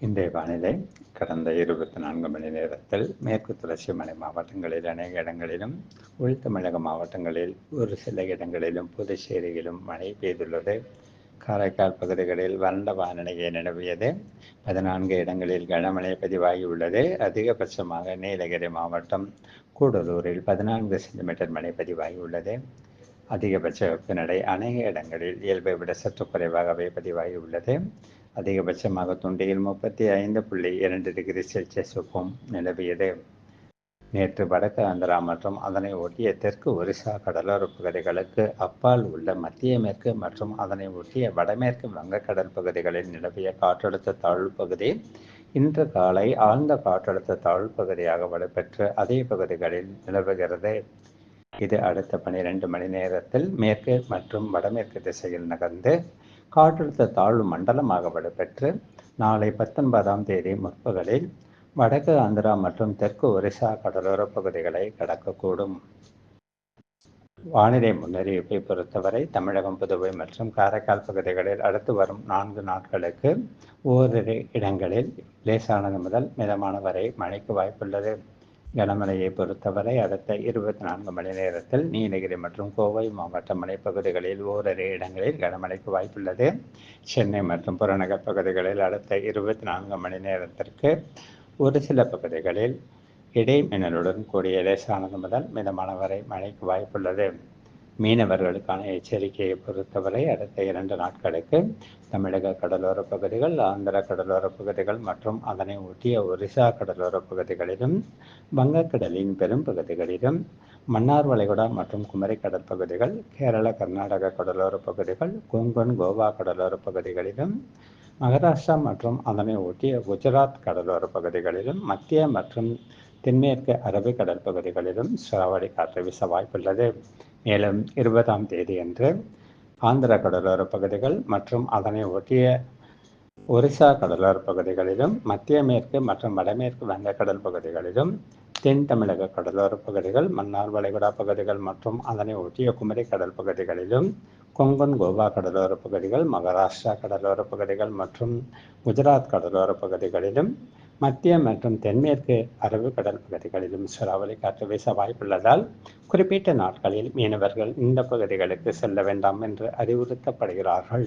இன்றைய வானிலை கடந்த இருபத்தி நான்கு மணி நேரத்தில் மேற்கு தொடர்ச்சி மலை மாவட்டங்களில் அநேக இடங்களிலும் உள் தமிழக மாவட்டங்களில் ஒரு சில இடங்களிலும் புதுச்சேரியிலும் மழை பெய்துள்ளது. காரைக்கால் பகுதிகளில் வறண்ட வானிலையை நிலவியது. பதினான்கு இடங்களில் கனமழை பதிவாகியுள்ளது. அதிகபட்சமாக நீலகிரி மாவட்டம் கூடலூரில் பதினான்கு சென்டிமீட்டர் மழை பதிவாகியுள்ளது. அதிகபட்ச வெப்பநிலை அநேக இடங்களில் இயல்பை விட சற்று குறைவாகவே பதிவாகியுள்ளது. அதிகபட்சமாக துண்டியில் முப்பத்தி ஐந்து புள்ளி இரண்டு டிகிரி செல்சியஸ் நிலவியது. நேற்று வடக்கு ஆந்திரா மற்றும் அதனை ஒட்டிய தெற்கு ஒரிசா கடலோர பகுதிகளுக்கு அப்பால் உள்ள மத்திய மேற்கு மற்றும் அதனை ஒட்டிய வடமேற்கு வங்கக்கடல் பகுதிகளில் நிலவிய காற்றழுத்த தாழ்வு பகுதி இன்று காலை ஆழ்ந்த காற்றழுத்த தாழ்வு பகுதியாக வலுப்பெற்று அதே பகுதிகளில் நிலவுகிறது. இது அடுத்த பனிரெண்டு மணி நேரத்தில் மேற்கு மற்றும் வடமேற்கு திசையில் நகர்ந்து காற்றழுத்த தாழ்வு மண்டலமாக வலுப்பெற்று நாளை பத்தொன்பதாம் தேதி முற்பகலில் வடக்கு ஆந்திரா மற்றும் தெற்கு ஒரிசா கடலோர பகுதிகளை கடக்கக்கூடும். வானிலை முன்னறிவிப்பை பொறுத்தவரை தமிழகம் புதுவை மற்றும் காரைக்கால் பகுதிகளில் அடுத்து வரும் நான்கு நாட்களுக்கு ஓரிரு இடங்களில் லேசானது முதல் மிதமான வரை மழைக்கு வாய்ப்புள்ளது. கனமழையை பொறுத்தவரை அடுத்த இருபத்தி நான்கு மணி நேரத்தில் நீலகிரி மற்றும் கோவை மாவட்ட மலைப்பகுதிகளில் ஓரிரு இடங்களில் கனமழைக்கு வாய்ப்புள்ளது. சென்னை மற்றும் புறநகர் பகுதிகளில் அடுத்த இருபத்தி நான்கு மணி நேரத்திற்கு ஒரு சில பகுதிகளில் இடைமின்னலுடன் கூடிய லேசானது முதல் மிதமான வரை மழைக்கு வாய்ப்புள்ளது. மீனவர்களுக்கான எச்சரிக்கையை பொறுத்தவரை அடுத்த இரண்டு நாட்களுக்கு தமிழக கடலோர பகுதிகள் ஆந்திர கடலோர பகுதிகள் மற்றும் அதனை ஒட்டிய ஒரிசா கடலோர பகுதிகளிலும் வங்கக்கடலின் பெரும் பகுதிகளிலும் மன்னார் வளைகுடா மற்றும் குமரி கடற்பகுதிகள் கேரள கர்நாடக கடலோர பகுதிகள் கொங்கன் கோவா கடலோர பகுதிகளிலும் மகாராஷ்டிரா மற்றும் அதனை ஒட்டிய குஜராத் கடலோர பகுதிகளிலும் மத்திய மற்றும் தென்மேற்கு அரபிக்கடல் பகுதிகளிலும் சூறாவளி காற்று வீச வாய்ப்புள்ளது. மேலும் இருபதாம் தேதியன்று ஆந்திர கடலோர பகுதிகள் மற்றும் அதனை ஒட்டிய ஒரிசா கடலோர பகுதிகளிலும் மத்திய மேற்கு மற்றும் வடமேற்கு வங்கக்கடல் பகுதிகளிலும் தென் தமிழக கடலோர பகுதிகள் மன்னார் வளைகுடா பகுதிகள் மற்றும் அதனை ஒட்டிய குமரி கடல் பகுதிகளிலும் கொங்கன் கோவா கடலோர பகுதிகள் மகாராஷ்டிரா கடலோர பகுதிகள் மற்றும் குஜராத் கடலோர பகுதிகளிலும் மத்திய மற்றும் தென்மேற்கு அரபு கடல் பகுதிகளிலும் சூறாவளி காற்று வீச வாய்ப்புள்ளதால் குறிப்பிட்ட நாட்களில் மீனவர்கள் இந்த பகுதிகளுக்கு செல்ல வேண்டாம் என்று அறிவுறுத்தப்படுகிறார்கள்.